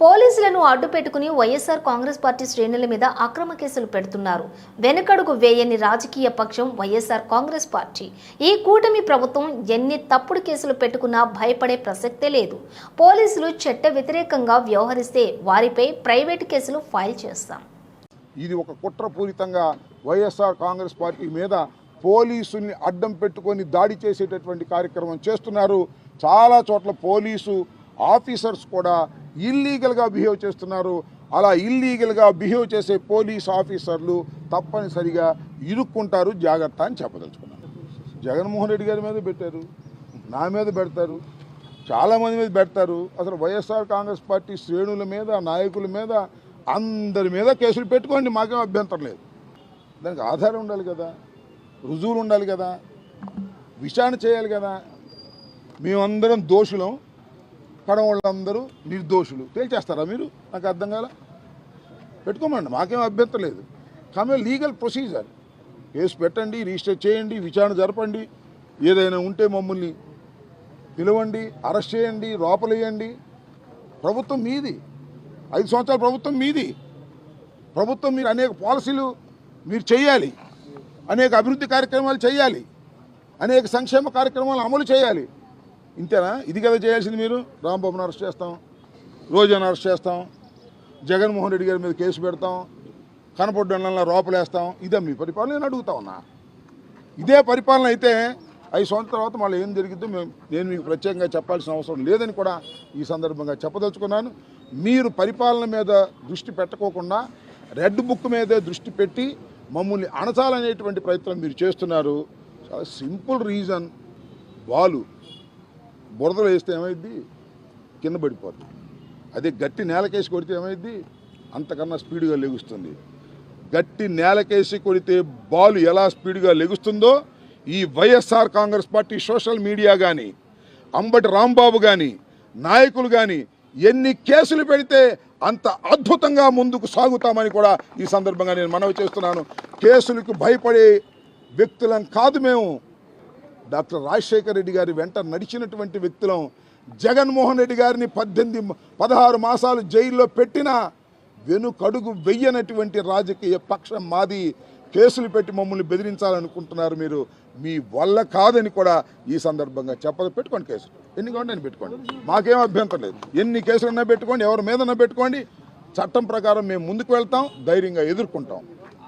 పోలీసులను అడ్డు పెట్టుకుని వైఎస్ఆర్ కాంగ్రెస్ పార్టీ శ్రేణుల మీద అక్రమ కేసులు పెడుతున్నారు. వెనుకడుగు వేయని రాజకీయ పక్షం వైఎస్ఆర్ కాంగ్రెస్ పార్టీ. ఈ కూటమి ప్రభుత్వం ఎన్ని తప్పుడు కేసులు పెట్టుకున్నా భయపడే ప్రసక్తే లేదు. పోలీసులు చట్ట వ్యతిరేకంగా వ్యవహరిస్తే వారిపై ప్రైవేటు కేసులు ఫైల్ చేస్తాం. ఇది ఒక కుట్రపూరితంగా వైఎస్ఆర్ కాంగ్రెస్ పార్టీ మీద పోలీసుల్ని అడ్డం పెట్టుకొని దాడి చేసేటటువంటి కార్యక్రమం చేస్తున్నారు. చాలా చోట్ల పోలీసు ఆఫీసర్స్ కూడా ఇల్లీగల్గా బిహేవ్ చేస్తున్నారు. అలా ఇల్లీగల్గా బిహేవ్ చేసే పోలీస్ ఆఫీసర్లు తప్పనిసరిగా ఇరుక్కుంటారు. జాగ్రత్త అని చెప్పదలుచుకున్నాను. జగన్మోహన్ రెడ్డి గారి మీద పెట్టారు. నా మీద పెడతారు. చాలామంది మీద పెడతారు. అసలు వైఎస్ఆర్ కాంగ్రెస్ పార్టీ శ్రేణుల మీద నాయకుల మీద అందరి మీద కేసులు పెట్టుకోండి. మాకేం అభ్యంతరం లేదు. దానికి ఆధారం ఉండాలి కదా. రుజువులు ఉండాలి కదా. విచారణ చేయాలి కదా. మేమందరం దోషులం. కడవాళ్ళందరూ నిర్దోషులు. తేల్చేస్తారా మీరు? నాకు అర్థం కాల? పెట్టుకోమండి మాకేం అభ్యంతరం లేదు. కానీ లీగల్ ప్రొసీజర్. కేసు పెట్టండి రిజిస్టర్ చేయండి విచారణ జరపండి ఏదైనా ఉంటే మమ్మల్ని పిలవండి అరెస్ట్ చేయండి లోపలేయండి. ప్రభుత్వం మీది. ఐదు సంవత్సరాల ప్రభుత్వం మీది. ప్రభుత్వం మీరు అనేక పాలసీలు మీరు చేయాలి. అనేక అభివృద్ధి కార్యక్రమాలు చేయాలి. అనేక సంక్షేమ కార్యక్రమాలు అమలు చేయాలి. ఇంతేనా? ఇది కదా చేయాల్సింది మీరు? రాంబాబుని అరెస్ట్ చేస్తాం. రోజాను అరెస్ట్ చేస్తాం. జగన్మోహన్ రెడ్డి గారి మీద కేసు పెడతాం. కనపడ్డంలో రోపలేస్తాం. ఇదే మీ పరిపాలన నేను అడుగుతా ఉన్నా. ఇదే పరిపాలన అయితే ఐదు సంవత్సరాల తర్వాత మళ్ళీ ఏం జరిగిద్దో మేము నేను మీకు ప్రత్యేకంగా చెప్పాల్సిన అవసరం లేదని కూడా ఈ సందర్భంగా చెప్పదలుచుకున్నాను. మీరు పరిపాలన మీద దృష్టి పెట్టకోకుండా రెడ్ బుక్ మీదే దృష్టి పెట్టి మమ్మల్ని అణచాలనేటువంటి ప్రయత్నం మీరు చేస్తున్నారు. చాలా సింపుల్ రీజన్. వాళ్ళు బురదలో వేస్తే ఏమైద్ది? కింద పడిపోద్ది. అదే గట్టి నేలకేసి కొడితే ఏమైద్ది? అంతకన్నా స్పీడ్గా లెగుస్తుంది. గట్టి నేలకేసి కొడితే బాలు ఎలా స్పీడ్గా లెగుస్తుందో ఈ YSR Congress party social media కానీ అంబటి రాంబాబు కానీ నాయకులు కానీ ఎన్ని కేసులు పెడితే అంత అద్భుతంగా ముందుకు సాగుతామని కూడా ఈ సందర్భంగా నేను మనవి చేస్తున్నాను. కేసులకు భయపడే వ్యక్తులం కాదు మేము. డాక్టర్ రాజశేఖర రెడ్డి గారి వెంట నడిచినటువంటి వ్యక్తులం జగన్మోహన్ రెడ్డి గారిని పద్దెనిమిది పదహారు మాసాలు జైల్లో పెట్టిన వెనుకడుగు వెయ్యనటువంటి రాజకీయ పక్షం మాది. కేసులు పెట్టి మమ్మల్ని బెదిరించాలనుకుంటున్నారు మీరు. మీ వల్ల కాదని కూడా ఈ సందర్భంగా చెప్పదు. పెట్టుకోండి కేసులు ఎన్ని కావాలి పెట్టుకోండి. మాకేం అభ్యంతరం లేదు. ఎన్ని కేసులన్నా పెట్టుకోండి ఎవరి మీదన్నా పెట్టుకోండి. చట్టం ప్రకారం మేము ముందుకు వెళ్తాం ధైర్యంగా ఎదుర్కొంటాం.